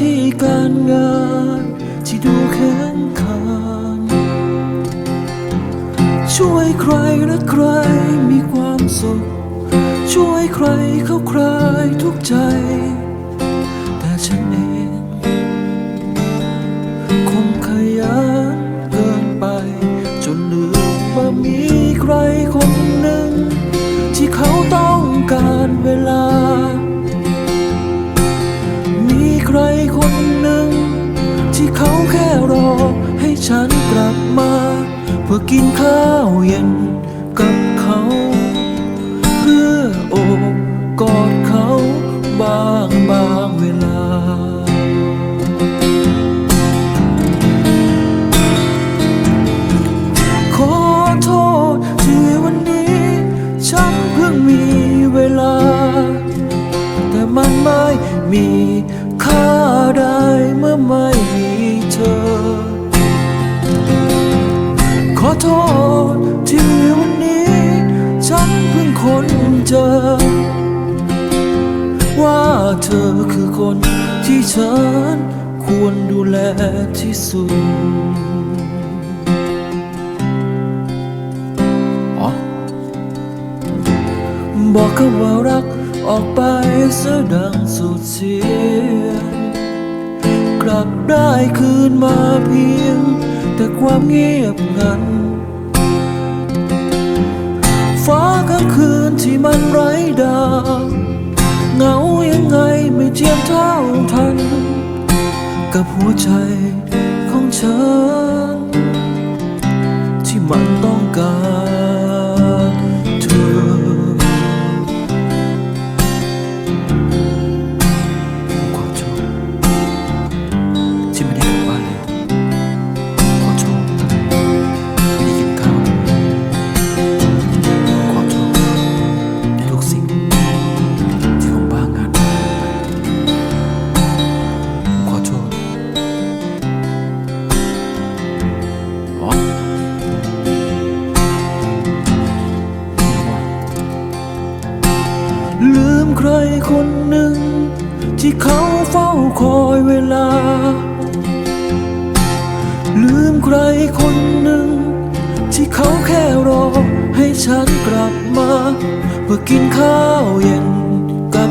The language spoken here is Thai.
ที่การงานที่ดูแข็งขันช่วยใครและใครมีความสุข ช่วยใครเข้าใครทุกใจ แต่ฉันเองคงขยันเกินไป จนลืมว่ามีใครคน คนหนึ่ง ที่เขาแค่รอให้ฉันกลับมา เพื่อกินข้าวเย็นกับเขา เพื่อโอบกอดเขาบางบางเวลา โทษที่วันนี้ ฉันเพิ่งค้นเจอ ว่าเธอคือคนที่ฉันควรดูแลที่สุดอ๋อบอกคำว่ารักออกไปเสียดังสุดเสียงกลับได้คืนมาเพียง แต่ความเงียบงัน กลางคืนที่มันไร้ดาวเหงายังไงไม่เทียมเท่าทัน กับหัวใจ ครคนหนึ่ง ที่เขาเฝ้าคอยเวลา ลืมใครคนหนึ่ง ที่เขาแค่รอให้ฉันกลับมา เพื่อกินข้าวเย็นกับ